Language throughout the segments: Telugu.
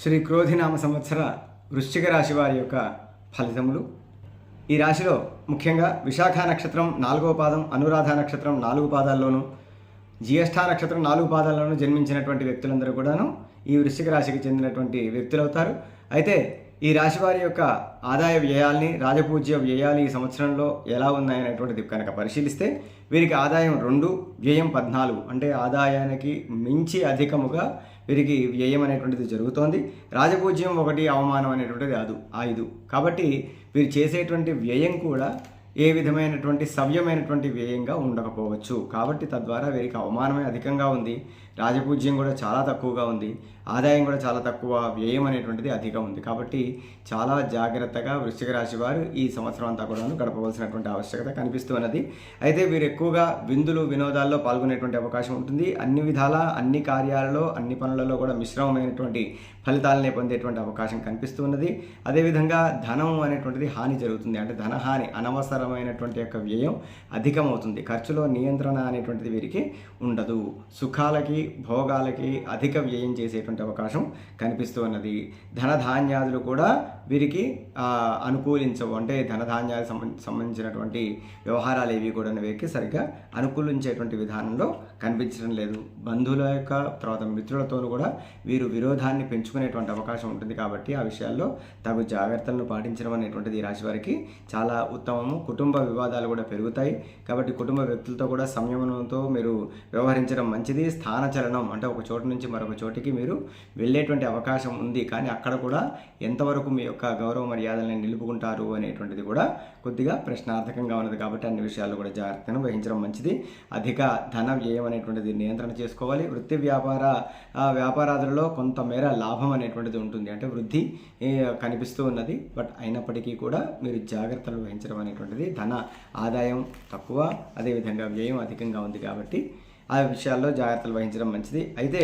శ్రీ క్రోధినామ సంవత్సర వృశ్చిక రాశి వారి యొక్క ఫలితములు. ఈ రాశిలో ముఖ్యంగా విశాఖ నక్షత్రం నాలుగో పాదం అనురాధ నక్షత్రం నాలుగు పాదాల్లోనూ జ్యేష్ఠ నక్షత్రం నాలుగు పాదాల్లోనూ జన్మించినటువంటి వ్యక్తులందరూ కూడాను ఈ వృశ్చిక రాశికి చెందినటువంటి వ్యక్తులు అవుతారు అయితే ఈ రాశి వారి యొక్క ఆదాయ వ్యయాల్ని రాజపూజ్య వ్యయాలు ఈ సంవత్సరంలో ఎలా ఉన్నాయనేటువంటిది కనుక పరిశీలిస్తే వీరికి ఆదాయం రెండు వ్యయం పద్నాలుగు. అంటే ఆదాయానికి మించి అధికముగా వీరికి వ్యయం అనేటువంటిది జరుగుతోంది. రాజపూజ్యం ఒకటి అవమానం అనేటువంటిది అదు ఐదు కాబట్టి వీరు చేసేటువంటి వ్యయం కూడా ఏ విధమైనటువంటి సవ్యమైనటువంటి వ్యయంగా ఉండకపోవచ్చు. కాబట్టి తద్వారా వీరికి అవమానమే అధికంగా ఉంది. రాజపూజ్యం కూడా చాలా తక్కువగా ఉంది. ఆదాయం కూడా చాలా తక్కువ వ్యయం అనేటువంటిది అధికం ఉంది. కాబట్టి చాలా జాగ్రత్తగా వృశ్చిక రాశి వారు ఈ సంవత్సరం అంతా కూడా గడపవలసినటువంటి ఆవశ్యకత కనిపిస్తున్నది అయితే వీరు ఎక్కువగా విందులు వినోదాల్లో పాల్గొనేటువంటి అవకాశం ఉంటుంది. అన్ని విధాల అన్ని కార్యాలలో అన్ని పనులలో కూడా మిశ్రమమైనటువంటి ఫలితాలనే పొందేటువంటి అవకాశం కనిపిస్తున్నది అదేవిధంగా ధనం అనేటువంటిది హాని జరుగుతుంది. అంటే ధనహాని అనవసరమైనటువంటి యొక్క వ్యయం అధికమవుతుంది. ఖర్చులో నియంత్రణ అనేటువంటిది వీరికి ఉండదు. సుఖాలకి భోగాలకి అధిక వ్యయం చేసేటువంటి అవకాశం కనిపిస్తూ ఉన్నది. ధనధాన్యాదులు కూడా వీరికి అనుకూలించవు. అంటే ధనధాన్యాలకు సంబంధించినటువంటి వ్యవహారాలు ఏవి కూడా వీరికి సరిగ్గా అనుకూలించేటువంటి విధానంలో కనిపించడం లేదు. బంధువుల యొక్క తర్వాత మిత్రులతో కూడా వీరు విరోధాన్ని పెంచుకునేటువంటి అవకాశం ఉంటుంది కాబట్టి ఆ విషయాల్లో తగు జాగ్రత్తలను పాటించడం అనేటువంటిది ఈ రాశి వారికి చాలా ఉత్తమము కుటుంబ వివాదాలు కూడా పెరుగుతాయి. కాబట్టి కుటుంబ వ్యక్తులతో కూడా సంయమనంతో మీరు వ్యవహరించడం మంచిది. స్థానచలనం అంటే ఒక చోటు నుంచి మరొక చోటికి మీరు వెళ్ళేటువంటి అవకాశం ఉంది. కానీ అక్కడ కూడా ఎంతవరకు మీ యొక్క గౌరవ మర్యాదల్ని నిలుపుకుంటారు అనేటువంటిది కూడా కొద్దిగా ప్రశ్నార్థకంగా ఉన్నది. కాబట్టి అన్ని విషయాలు కూడా జాగ్రత్తను వహించడం మంచిది. అధిక ధన వ్యయం అనేటువంటిది నియంత్రణ చేసుకోవాలి. వృత్తి వ్యాపార వ్యాపారాదులలో కొంతమేర లాభం అనేటువంటిది ఉంటుంది. అంటే వృద్ధి కనిపిస్తూ ఉన్నది. బట్ అయినప్పటికీ కూడా మీరు జాగ్రత్తలు వహించడం అనేటువంటిది ధన ఆదాయం తక్కువ అదేవిధంగా వ్యయం అధికంగా ఉంది కాబట్టి ఆ విషయాల్లో జాగ్రత్తలు వహించడం మంచిది. అయితే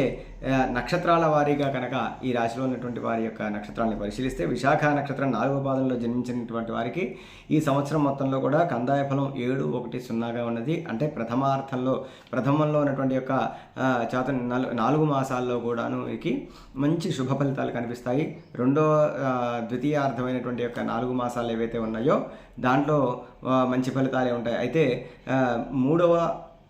నక్షత్రాల వారీగా కనుక ఈ రాశిలో ఉన్నటువంటి వారి యొక్క నక్షత్రాలను పరిశీలిస్తే విశాఖ నక్షత్రం నాలుగో పాదంలో జన్మించినటువంటి వారికి ఈ సంవత్సరం మొత్తంలో కూడా కందాయ ఫలం ఏడు ఒకటి సున్నాగా ఉన్నది. అంటే ప్రథమార్థంలో ప్రథమంలో ఉన్నటువంటి యొక్క చేత నాలుగు మాసాల్లో కూడాను వీరికి మంచి శుభ ఫలితాలు కనిపిస్తాయి. రెండో ద్వితీయార్థమైనటువంటి యొక్క నాలుగు మాసాలు ఏవైతే ఉన్నాయో దాంట్లో మంచి ఫలితాలే ఉంటాయి. అయితే మూడవ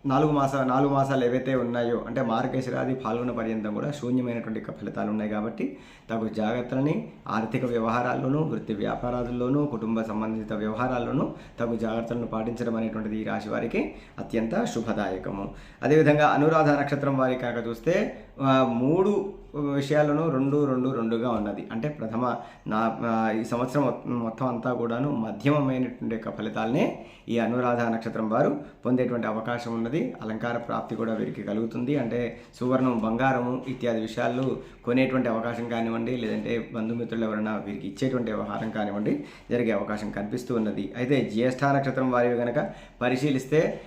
నాలుగు మాసాలు నాలుగు మాసాలు ఏవైతే ఉన్నాయో అంటే మార్గశిరాది పాల్గొన పర్యంతం కూడా శూన్యమైనటువంటి ఫలితాలు ఉన్నాయి కాబట్టి తగు జాగ్రత్తలని ఆర్థిక వ్యవహారాల్లోనూ వృత్తి వ్యాపారాల్లోనూ కుటుంబ సంబంధిత వ్యవహారాల్లోనూ తగు జాగ్రత్తలను పాటించడం అనేటువంటిది ఈ రాశి వారికి అత్యంత శుభదాయకము. అదేవిధంగా అనురాధ నక్షత్రం వారి కనుక చూస్తే మూడు విషయాలను రెండు రెండు రెండుగా ఉన్నది. అంటే ప్రథమ నా ఈ సంవత్సరం మొత్తం- మొత్తం అంతా కూడాను మధ్యమమైనటువంటి యొక్క ఫలితాలనే ఈ అనురాధ నక్షత్రం వారు పొందేటువంటి అవకాశం ఉన్నది. అలంకార ప్రాప్తి కూడా వీరికి కలుగుతుంది. అంటే సువర్ణం బంగారము ఇత్యాది విషయాలు కొనేటువంటి అవకాశం కానివ్వండి లేదంటే బంధుమిత్రులు ఎవరైనా వీరికి ఇచ్చేటువంటి వ్యవహారం కానివ్వండి జరిగే అవకాశం కనిపిస్తూ ఉన్నది. అయితే జ్యేష్ఠ నక్షత్రం వారి కనుక పరిశీలిస్తే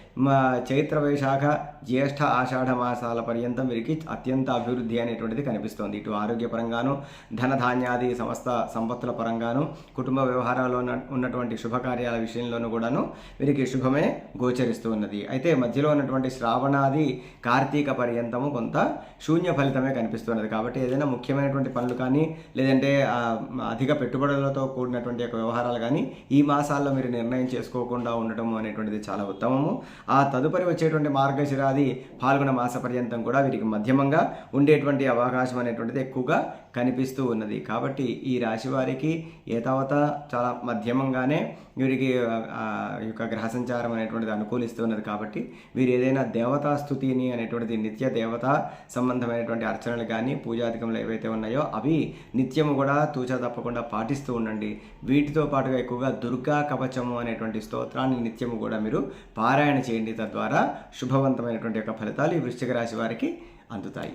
చైత్ర వైశాఖ జ్యేష్ఠ ఆషాఢ మాసాల పర్యంతం వీరికి అత్యంత అభివృద్ధి అనేటువంటిది కనిపిస్తోంది. ఇటు ఆరోగ్యపరంగాను ధనధాన్యాది సమస్త సంపత్తుల పరంగాను కుటుంబ వ్యవహారాల్లో ఉన్నటువంటి శుభకార్యాల విషయంలోనూ కూడాను వీరికి శుభమే గోచరిస్తూ ఉన్నది. అయితే మధ్యలో ఉన్నటువంటి శ్రావణాది కార్తీక పర్యంతము కొంత శూన్య ఫలితమే కనిపిస్తున్నది. కాబట్టి ఏదైనా ముఖ్యమైనటువంటి పనులు కానీ లేదంటే అధిక పెట్టుబడులతో కూడినటువంటి యొక్క వ్యవహారాలు కానీ ఈ మాసాల్లో మీరు నిర్ణయం చేసుకోకుండా ఉండటం అనేటువంటిది చాలా ఉత్తమము. ఆ తదుపరి వచ్చేటువంటి మార్గశిరాది పాల్గొన మాస పర్యంతం కూడా వీరికి మధ్యమంగా ఉండేటువంటి అవకాశం అనేటువంటిది ఎక్కువగా కనిపిస్తూ ఉన్నది. కాబట్టి ఈ రాశి వారికి ఏతావత చాలా మధ్యమంగానే వీరికి ఈ యొక్క గ్రహ సంచారం అనేటువంటిది అనుకూలిస్తూ ఉన్నది కాబట్టి వీరు ఏదైనా దేవతా స్థుతిని అనేటువంటిది నిత్య దేవతా సంబంధమైనటువంటి అర్చనలు కానీ పూజాధికములు ఏవైతే ఉన్నాయో అవి నిత్యము కూడా తూచా తప్పకుండా పాటిస్తూ ఉండండి. వీటితో పాటుగా ఎక్కువగా దుర్గా కవచము అనేటువంటి స్తోత్రాన్ని నిత్యము కూడా మీరు పారాయణ చేయండి. తద్వారా శుభవంతమైనటువంటి యొక్క ఫలితాలు ఈ వృశ్చిక రాశి వారికి అందుతాయి.